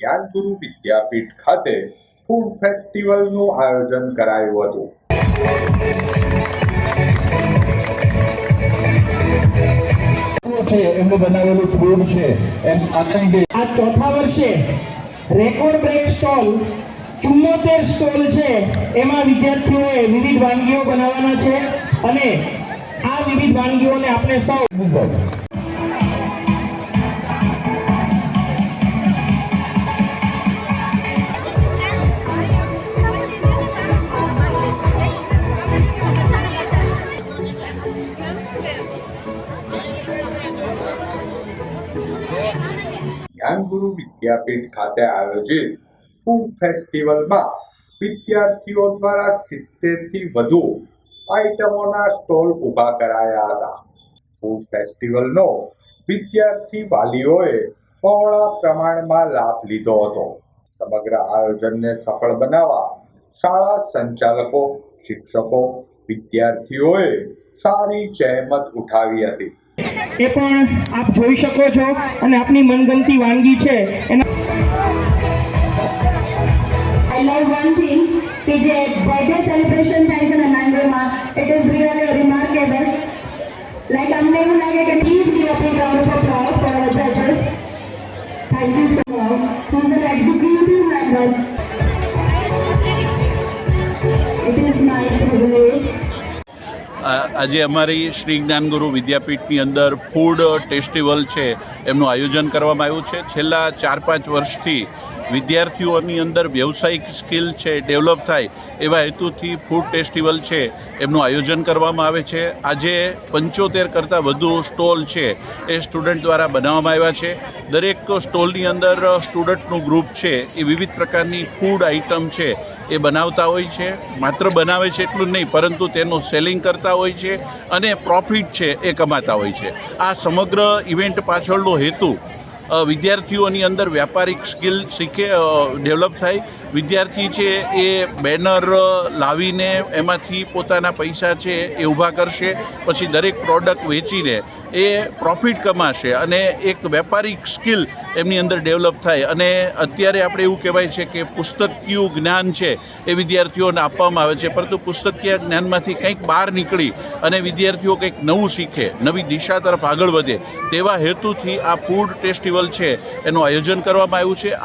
જ્ઞાનગુરુ વિદ્યાપીઠ ખાતે ફૂડ ફેસ્ટિવલનું આયોજન કરાયું હતું. આ ચોથા વર્ષે રેકોર્ડ બ્રેક સ્ટોલ, ચુમ્મોતેર સ્ટોલ છે. એમાં વિદ્યાર્થીઓએ વિવિધ વાનગીઓ બનાવવાના છે અને આ વિવિધ વાનગીઓને આપણે સૌ જ્ઞાનગુરુ વિદ્યાપીઠ ખાતે આયોજિત ફૂડ ફેસ્ટિવલમાં વિદ્યાર્થીઓ દ્વારા સિત્તેરથી વધુ આઇટમોના સ્ટોલ ઊભા કરાયા હતા. ફૂડ ફેસ્ટિવલનો વિદ્યાર્થી વાલીઓએ બહોળા પ્રમાણમાં લાભ લીધો હતો. સમગ્ર આયોજનને સફળ બનાવવા શાળા સંચાલકો, શિક્ષકો, વિદ્યાર્થીઓએ સારી જહેમત ઉઠાવી હતી. એ પણ આપ જોઈ શકો છો અને આપની મનગમતી વાનગી છે. એના I love one thing, કે જે બર્થડે સેલિબ્રેશન થાય છે ને મેંગોમાં ઇટ ઇઝ રિયલી અમને એવું લાગે કે please give a big round of આજે અમારી શ્રી જ્ઞાનગુરુ વિદ્યાપીઠની અંદર ફૂડ ટેસ્ટિવલ છે, એમનું આયોજન કરવામાં આવ્યું છે. છેલ્લા ચાર પાંચ વર્ષથી વિદ્યાર્થીઓની અંદર વ્યવસાયિક સ્કિલ છે, ડેવલપ થાય એવા હેતુથી ફૂડ ફેસ્ટિવલ છે, એમનું આયોજન કરવામાં આવે છે. આજે પંચોતેર કરતાં વધુ સ્ટોલ છે, એ સ્ટુડન્ટ દ્વારા બનાવવામાં આવ્યા છે. દરેક સ્ટોલની અંદર સ્ટુડન્ટનું ગ્રુપ છે, એ વિવિધ પ્રકારની ફૂડ આઇટમ છે એ બનાવતા હોય છે. માત્ર બનાવે છે એટલું જ નહીં, પરંતુ તેનું સેલિંગ કરતા હોય છે અને પ્રોફિટ છે એ કમાતા હોય છે. આ સમગ્ર ઇવેન્ટ પાછળનો હેતુ વિદ્યાર્થીઓની અંદર વ્યાપારિક સ્કિલ શીખે ડેવલપ થાય. વિદ્યાર્થી છે એ બેનર લાવીને એમાંથી પોતાના પૈસા છે એ ઊભા કરશે. પછી દરેક પ્રોડક્ટ વેચીને એ પ્રોફિટ કમાશે અને એક વેપારિક સ્કિલ એમની અંદર ડેવલપ થાય. અને અત્યારે આપણે એવું કહેવાય છે કે પુસ્તકીય જ્ઞાન છે એ વિદ્યાર્થીઓને આપવામાં આવે છે. પરંતુ પુસ્તકીય જ્ઞાનમાંથી કંઈક બહાર નીકળી અને વિદ્યાર્થીઓ કંઈક નવું શીખે, નવી દિશા તરફ આગળ વધે, તેવા હેતુથી આ ફૂડ ફેસ્ટિવલ છે એનું આયોજન કરવામાં આવ્યું છે.